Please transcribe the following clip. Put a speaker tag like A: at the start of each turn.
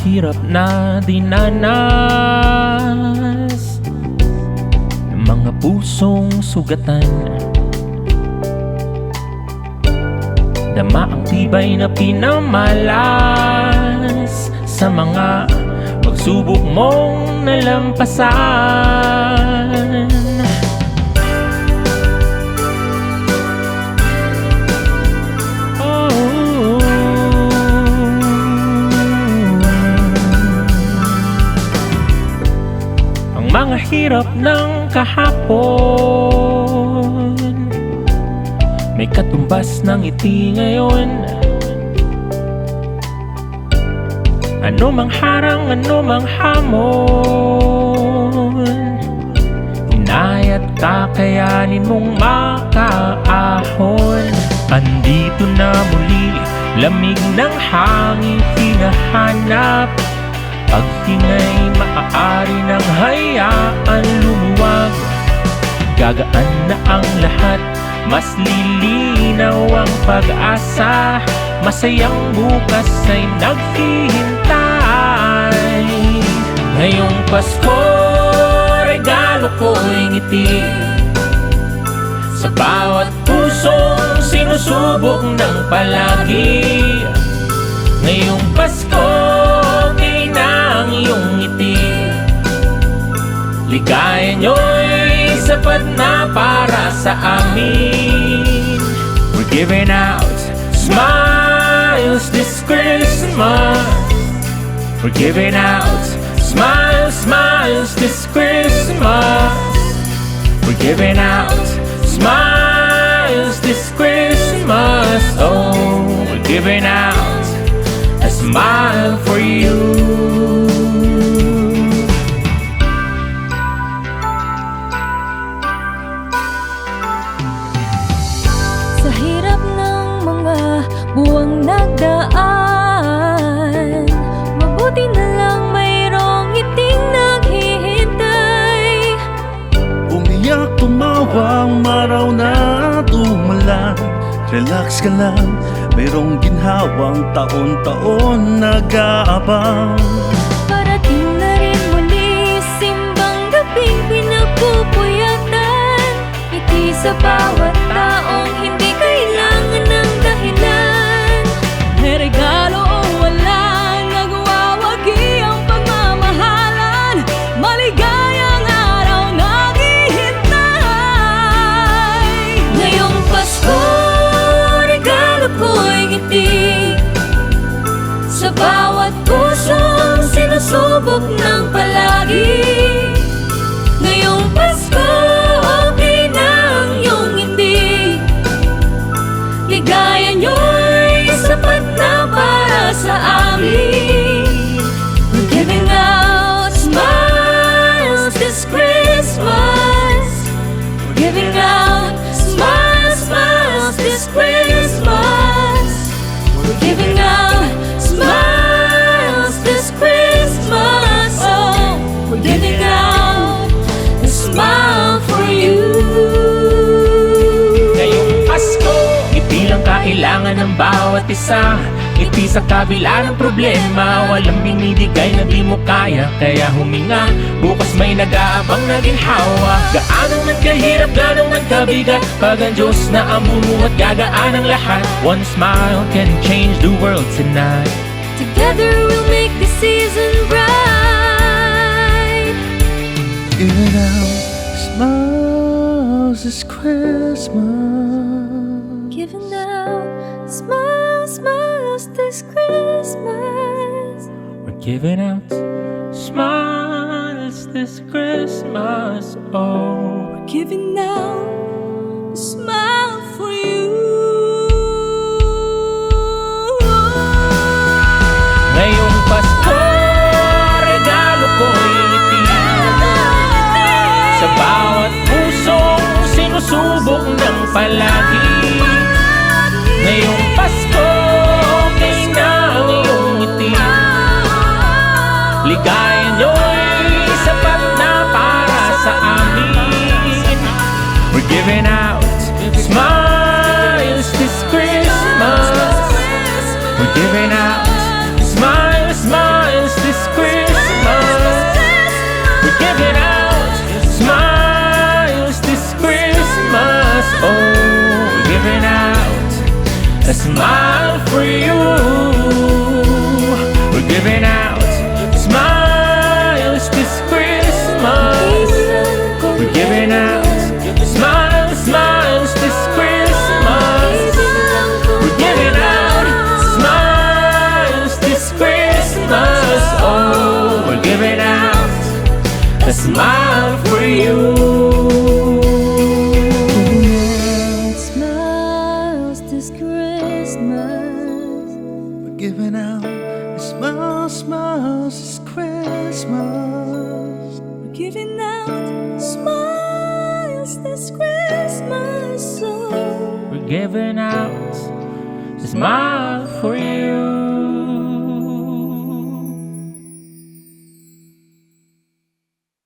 A: hirap na dinanas mga pusong sugatan. Dama ang tibay na pinamalas sa mga pagsubok mong nalampasan mga hirap ng kahapon. May katumbas ng ngiti ngayon. Ano mang harang, ano mang hamon. Inayat kakayanin mong makaahon. Andito na muli, lamig ng hangin hinahanap Paghingay maaari ng hayaan lumuwag. Gagaan na ang lahat, mas lilinaw ang pag-asa. Masayang bukas ay naghihintay. Ngayong Pasko, regalo ko'y ngiti. Sa bawat pusong sinusubok ng palagi. Ngayong Pasko, Ligaya nyo'y sapat na para sa amin. We're giving out smiles this Christmas. We're giving out smiles, smiles this Christmas. We're giving out smiles this Christmas. Oh, we're giving out
B: Relax ka lang, mayroong ginhawang taon-taon nag-aabang.
C: Parating na rin muli Simbang gabing pinagpupuyatan. Ngiti sa bawat taong hindi pusong sinusubok ng palagi. Ngayong Pasko, okay na ang iyong ngiti. Ligaya nyo'y sapat na para sa amin. Giving out smiles this Christmas. Giving out smiles, smiles this Christmas
A: ng bawat isa. Ngiti sa kabila ng problema Walang binibigay na di mo kaya. Kaya huminga, bukas may nag-aabang na ginhawa. Gaano man kahirap, gaano man kabigat Pag ang Diyos na ang bumuhat, gagaan ang lahat. One smile can change the world tonight.
C: Together we'll make the season bright.
B: Giving out smiles this Christmas
C: this Christmas.
A: We're giving out smiles this Christmas Oh,
C: Giving out a smile for you.
A: ngayong Pasko Regalo ko'y Sa bawat pusong sinusubok ng palagi Ngayong Pasko, giving out
C: this Christmas.
B: We're giving out smiles, smiles this Christmas.
C: We're giving out smiles this Christmas. So
A: We're giving out a smile for you.